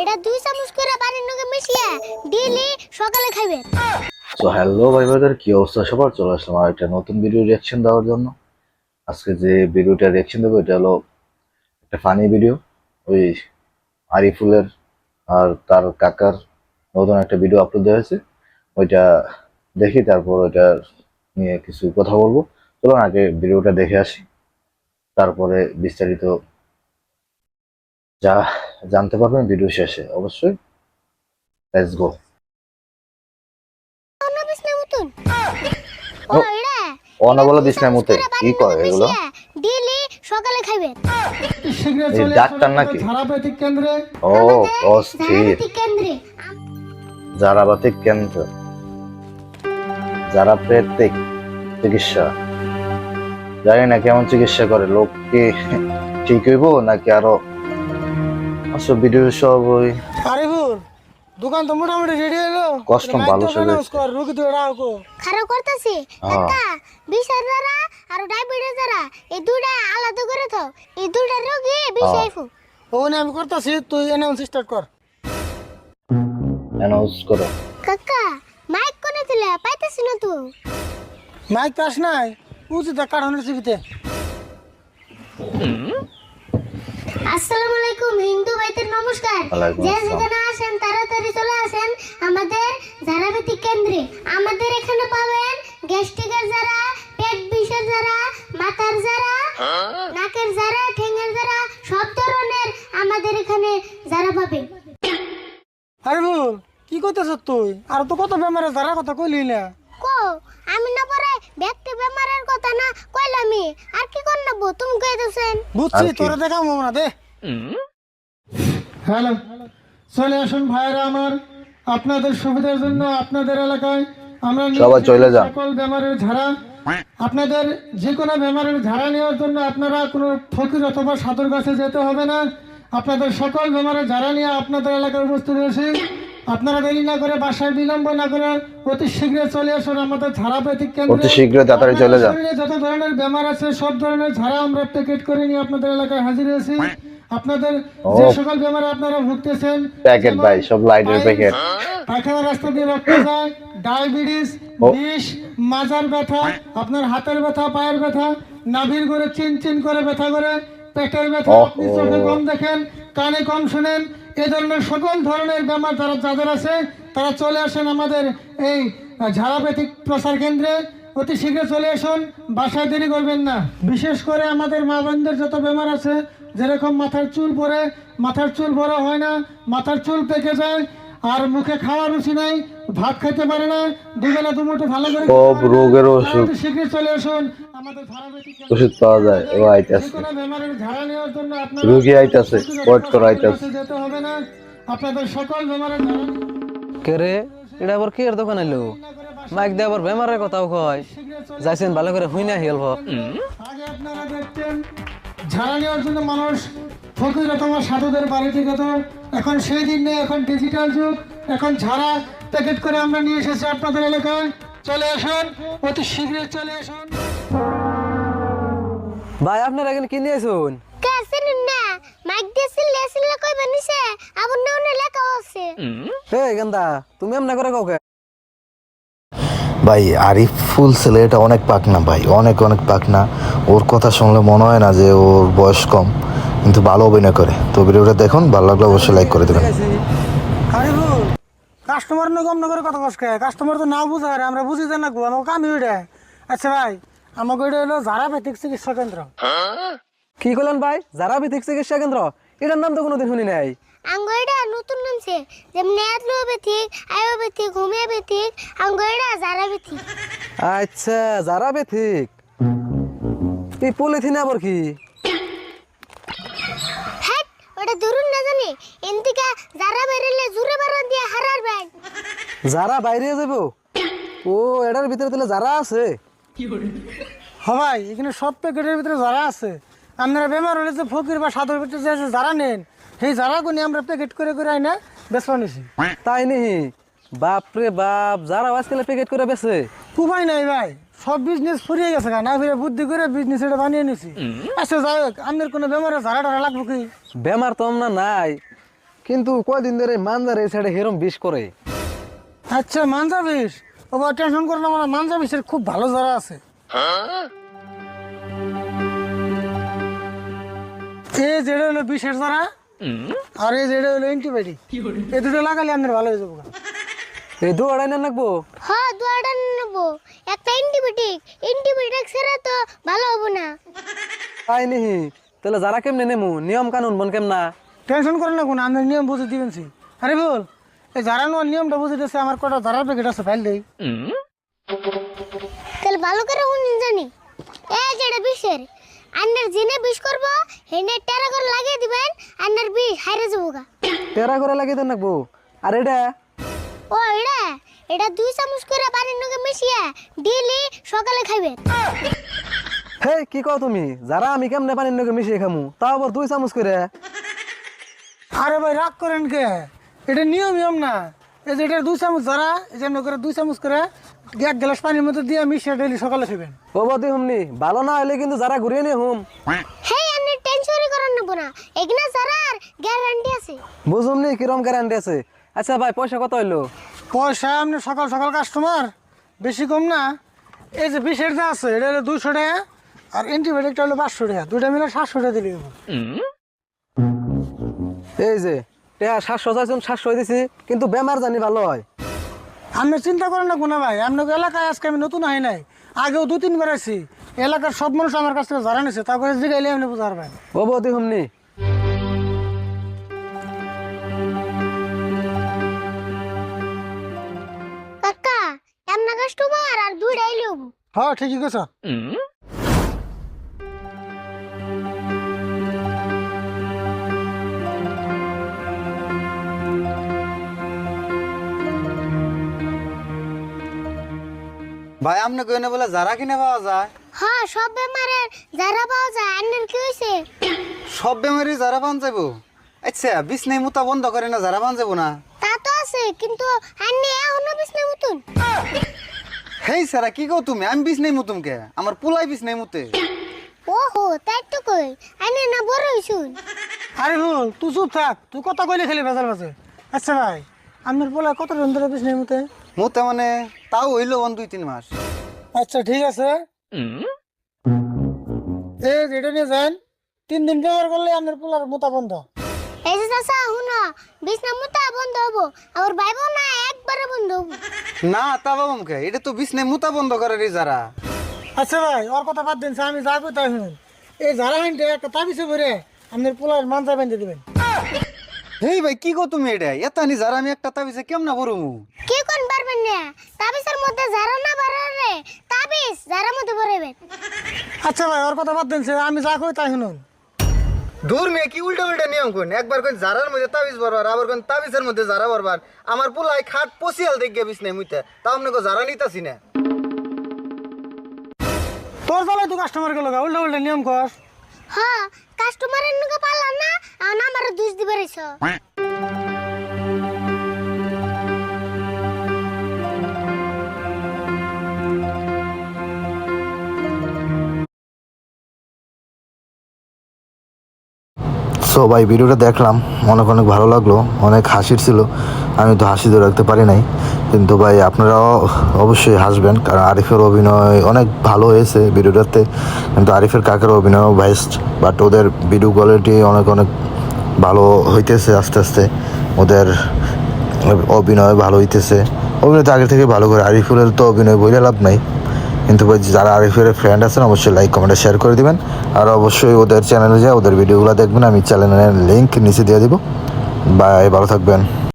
এটা দুই চামচ করে পানির নগে মিশিয়ে ডেইলি সকালে খাইবেন তো হ্যালো ভাই ভাইদের কি অবস্থা? সবার চলে আসলাম আর একটা নতুন ভিডিও রিয়াকশন দেওয়ার জন্য। আজকে যে ভিডিওটা রিয়াকশন দেবো, এটা হলো একটা ফানি ভিডিও ওই আরিফুলের আর তার কাকার নতুন একটা ভিডিও আপলোড দেওয়া হয়েছে। ওইটা দেখি, তারপর ওইটা নিয়ে কিছু কথা বলব। চলুন আগে ভিডিওটা দেখে আসি। তারপরে বিস্তারিত যা জানতে পারবেন ভিডিও শেষে। অবশ্যই লেটস গো অনবলা বিছনার মতে কি করে এগুলো? ডেইলি সকালে এই ডাক্তার নাকি? কেন্দ্রে। ও অস্থির। কেন্দ্রে। কেন্দ্র। যারা প্রেতিক চিকিৎসা। জানি না কেমন চিকিৎসা করে লোককে ঠিক হইব নাকি আরও আসলে ভিডিও সব ওই। আরিফুল দোকান তো মোটামুটি রেডি হলো কষ্ট ভালো। কর রুগী তো কো। খারাপ করতেছি? হ্যাঁ। কাকা বিষের দ্বারা আর ডায়াবেটিস দ্বারা এই দুটা আলাদা করে তো এই দুটা রোগী বিষ। আইফু ওখানে আমি করতেছি তুই অ্যানাউন্স স্টার্ট কর। অ্যানাউন্স করো। কাকা মাইক কোনে দিলে? পাইতেছি না তো। মাইক পাস নাই উচিত কারণের চিবিতে আসসালামু আলাইকুম হিন্দু ভাইদের নমস্কার। যে যেখানে আসেন তাড়াতাড়ি চলে আসেন। আমাদের ধারাবাহিক কেন্দ্রে। আমাদের এখানে পাবেন গ্যাস্ট্রিকের যারা পেট বিষের যারা মাথার যারা নাকের যারা ঠেঙের যারা সব ধরনের আমাদের এখানে যারা পাবেন আরিফুল কি করতেছ তুই? আর তো কত বেমারে ধারা কথা কইলি না। কো ব্যক্তি বেমারের কথা না কইলামি আর কি কর নেব তুমি কই দিছেন বুঝছি? তোরা দেখাম না দে। হ্যালো চলে আসুন ভাইরা আমার। আপনাদের সুবিধার জন্য আপনাদের এলাকায় আমরা সবাই চলে যান। সকল বেমারের ঝাড়া। আপনাদের যে কোনো বেমারের ঝাড়া নেওয়ার জন্য আপনারা কোনো ফকির অথবা সাধুর কাছে যেতে হবে না। আপনাদের সকল বেমারের ঝাড়া নিয়ে আপনাদের এলাকায় উপস্থিত রয়েছে আপনারা দেরি না করে বাসায় বিলম্ব না করে অতি শীঘ্র চলে আসুন আমাদের ঝাড়া প্রাকৃতিক কেন্দ্রে অতি শীঘ্র তাড়াতাড়ি চলে যান। যত ধরনের বেমার আছে সব ধরনের ঝাড়া আমরা প্যাকেট করে নিয়ে আপনাদের এলাকায় হাজির হয়েছি। আপনাদের যে সকল বেমারে আপনারা ভুগতেছেন প্যাকেট ভাই সব লাইটের প্যাকেট পায়খানা রাস্তা দিয়ে রক্ত যায় ডায়াবেটিস। বিষ মাজার ব্যথা আপনার হাতের ব্যথা পায়ের ব্যথা নাভির করে চিন চিন করে ব্যথা করে পেটের ব্যথা আপনি চোখে কম দেখেন কানে কম শুনেন ধরনের সকল ধরনের বেমার তারা যাদের আছে, তারা চলে আসেন আমাদের এই ঝাড়াপ্যাথিক প্রসার কেন্দ্রে। অতি শীঘ্র চলে আসুন, বাসায় দেরি করবেন না। বিশেষ করে আমাদের মা বোনদের যত বেমার আছে, যেরকম মাথার চুল পরে, মাথার চুল বড় হয় না, মাথার চুল পেকে যায় আর মুখে খাওয়ার রুচি নাই ভাত খেতে পারে না দুবেলা দুমুঠো ভালো করে সব রোগের ওষুধ। অতি শীঘ্র চলে আসুন আমাদের ধারাবাহিক ওষুধ পাওয়া যায় ও আইতাছে। ধারা নেওয়ার জন্য আপনারা রোগী আইতাছে ওয়েট করে আইতাছে। যেতে হবে না। আপনাদের সকল বেমারের কে রে? এটা আবার কি এর দোকান এলো মাইক দিয়ে আবার বেমারের কথাও কয়। যাইছেন ভালো করে হুই না হেলব আগে আপনারা দেখতেন ঝাড়া নেওয়ার জন্য মানুষ ফকির অথবা সাধুদের বাড়িতে যেত এখন সেই দিন নেই এখন ডিজিটাল যুগ এখন ঝাড়া প্যাকেট করে আমরা নিয়ে এসেছি আপনাদের এলাকায়। চলে আসুন অতি শীঘ্রই চলে আসুন। ভাই আপনারা এখানে কি নিয়েছুন কে চিনুন না? মাইক দিয়ে সিল্লে সিল্লে কই বানিছে আবার নাউনে লেখা আছে। হে গেন্দা তুমি এমনা করে কাউকে? ভাই আরিফুল ছেলেটা অনেক পাকনা ভাই অনেক অনেক পাকনা। ওর কথা শুনলে মনে হয় না যে ওর বয়স কম। কিন্তু ভালো অভিনয় করে। তো ভিডিওটা দেখুন ভালো লাগলে অবশ্যই লাইক করে দেবেন। কাস্টমার না কম না করে কথা কষ্ট কাস্টমার তো না বুঝা রে আমরা বুঝি না গো আমাকে কামি ওইটা আচ্ছা ভাই আমাকে ওইটা হলো যারা প্রাকৃতিক চিকিৎসা কেন্দ্র। কি করলেন ভাই? যারা ভিত্তিক চিকিৎসা কেন্দ্র? এটার নাম তো কোনোদিন শুনি নাই। আঙ্গয়ডা নতুন নামছে যেমন অ্যালোপ্যাথিক আয়ুর্বেদিক হোমিওপ্যাথিক আঙ্গয়ডা জারাবেথিক আচ্ছা যারা বেথিক এই পলিথিন আবার কি? ওটা ধরুন না জানি। এনতিকা যারা বেরিলে জুরে বাড়া দিয়ে হারার ব্যাগ। যারা বাইরে যাব ও এটার ভিতরে তাহলে যারা আছে? হ্যাঁ ভাই এখানে সব প্যাকেটের ভিতরে যারা আছে। আপনারা বেমার হলে যে ফকির বা সাধুর ভিতরে যে আছে যারা নেন সেই যারা গুনি আমরা প্যাকেট করে করে আইনা বেসবা নিছি। তাই নেহি? বাপ রে বাপ যারা আজকাল প্যাকেট করে বেছে উপায় নাই ভাই। সব বিজনেস ফুরিয়ে গেছে না ফিরে বুদ্ধি করে বিজনেস এটা বানিয়ে নিছি। আচ্ছা যাই হোক কোনো বেমারে ঝাড়া টাড়া লাগবো কি? বেমার তো আমরা নাই কিন্তু কয়দিন ধরে মানজার এই সাইডে হেরম বিষ করে। আচ্ছা মানজা বিষ? ও বা টেনশন করলে আমার মানজা বিষের খুব ভালো যারা আছে। এই যেটা হলো বিষের যারা আর এই যেটা হলো অ্যান্টিবায়োটিক এই দুটো লাগালে আপনার ভালো হয়ে যাব এই দু আড়াই না নাকবো হ দুয়াটা নেব। একটা অ্যান্টিবায়োটিক অ্যান্টিবায়োটিক ছাড়া তো ভালো হব না। তাই নিহি তাহলে যারা কেমনে নেমু? নিয়ম কানুন বন কেমনা? টেনশন করেন না কোনো আপনার নিয়ম বুঝে দিবেন সি আরে বল এই যারা নেওয়ার নিয়মটা বুঝে দিচ্ছে আমার কটা যারার প্যাকেট আছে ফাইল দেই। তাহলে ভালো করে শুনুন জানি। এ যেটা বিষের আন্নার জিনে বিষ করব হেনে টেরা করে লাগিয়ে দিবেন আন্নার বিষ হাইরে যাব গা। টেরা করে লাগিয়ে দেন নাকবো। আর এটা? ও এটা? এটা দুই চামচ করে পানির নগে মিশিয়ে ডেলি সকালে খাইবেন হে কি কও তুমি? যারা আমি কেমনে পানির নগে মিশিয়ে খামু তাও আবার দুই চামচ করে? আরে ভাই রাগ করেন কে? এটা নিয়ম নিয়ম না। এই যে এটা দুই চামচ যারা এই জন্য করে দুই চামচ করে এক গ্লাস পানির মধ্যে দিয়ে মিশিয়ে ডেলি সকালে খাবেন ও বদি হুমনি ভালো না হলে কিন্তু যারা ঘুরিয়ে নিয়ে হুম। হেই আন্নার টেনশনই করার নেব না এগনা সারার গ্যারান্টি আছে। বুঝুমনি কিরম গ্যারান্টি আছে? আচ্ছা ভাই পয়সা কত হইল? পয়সা আপনি সকাল সকাল কাস্টমার বেশি কম না। এই যে বিষের যা আছে এটা হলো দুশো টাকা আর অ্যান্টিবায়োটিকটা হলো পাঁচশো টাকা। দুইটা মিলে সাতশো টাকা দিলে এই যে টেয়া সাতশো চাইছুন সাতশো দিছি কিন্তু বেমার জানি ভালো হয়। আপনি চিন্তা করেন না কোনা ভাই আপনার এলাকায় আজকে আমি নতুন আই নাই। আগেও দু তিনবার আছি এলাকার সব মানুষ আমার কাছ থেকে জানা নিছে তারপরে জিগাইলে আপনি বুঝতে পারবেন ও বদি হুমনি। হ্যাঁ ঠিকই কথা ভাই আপনি কইনে বলে যারা কিনে পাওয়া যায়। হ্যাঁ সব বেমারের যারা পাওয়া যায় আন্নার কি হয়েছে সব বেমারি যারা পান যাব আচ্ছা বিছনাই মুতা বন্ধ করে না যারা পান যাব না। তা তো আছে কিন্তু আন্নি এখনও বিছনা মতন। হেই সারা কি কও তুমি? আমি বিছনাই মুতুম কে আমার পুলাই বিছনাই মুতে ওহো তাই তো কই। আন্নি না বড় হইছুন। আরে হুল তুই চুপ থাক। তুই কথা কইলে খেলি ভেজাল বাজে। আচ্ছা ভাই আপনার বলে কত জন ধরে পিস নেই মতে মুতে মানে তাও হইল অন দুই তিন মাস। আচ্ছা ঠিক আছে। এই যেটা নিয়ে যান। তিন দিন ব্যবহার করলে আপনার পোলার মোতা বন্ধ। এই যে চাচা শুনো বিছনা মুতা বন্ধ হব। আবার ভাইবো না একবারে বন্ধ হব। না তা এটা তো বিছনাই মুতা বন্ধ করে রে যারা। আচ্ছা ভাই ওর কথা বাদ দিন আমি যা কই তাই শুনুন। এই যারা হাইনটে একটা তাবিছে ভরে আপনার পোলার মানজা বেঁধে দিবেন। হেই ভাই কি তুমি এটা? এতানি যারা আমি একটা তাবিজে কেমনা বরমু কি কোন পারবেন না? তাবিজের মধ্যে যারা না বাড়ারে তাবিজ যারা মধ্যে আচ্ছা ভাই ওর কথা বাদ দিন আমি যা কই তাই শুনুন। দূর মেয়ে কি উল্টা উল্টা নিয়ম কোন একবার কোন জারার মধ্যে তাবিজ বরবার আবার কোন তাবিজের মধ্যে জারা বরবার। আমার পোলাই খাট পচিয়াল দেখবে বিছনাই মুইতে। তাও আপনি কো জারা নিতাছি না। তোর জ্বালায় তো কাস্টমার গেল উল্টা উল্টা নিয়ম কর। হ্যাঁ কাস্টমারের নুকে পালা না আর আমার দুষ দিবে রেছ সো ভাই, ভিডিওটা দেখলাম, অনেক অনেক ভালো লাগল, অনেক হাসির ছিল। আমি তো হাসি ধরে রাখতে পারি নাই। কিন্তু ভাই, আপনারাও অবশ্যই হাসবেন, কারণ আরিফের অভিনয় অনেক ভালো হয়েছে ভিডিওটাতে। কিন্তু আরিফের কাকের অভিনয় বেস্ট বাট ওদের ভিডিও কোয়ালিটি অনেক অনেক ভালো হইতেছে আস্তে আস্তে। ওদের অভিনয় ভালো হইতেছে। অভিনয় তো আগে থেকে ভালো করে, আরিফুলের তো অভিনয় বইলে লাভ নাই। কিন্তু ভাই, যারা আরিফের ফ্রেন্ড আছেন, অবশ্যই লাইক কমেন্টে শেয়ার করে দিবেন। আর অবশ্যই ওদের চ্যানেলে যায় ওদের ভিডিওগুলো দেখবেন, আমি চ্যানেলের লিঙ্ক নিচে দিয়ে দিব। বাই ভালো থাকবেন।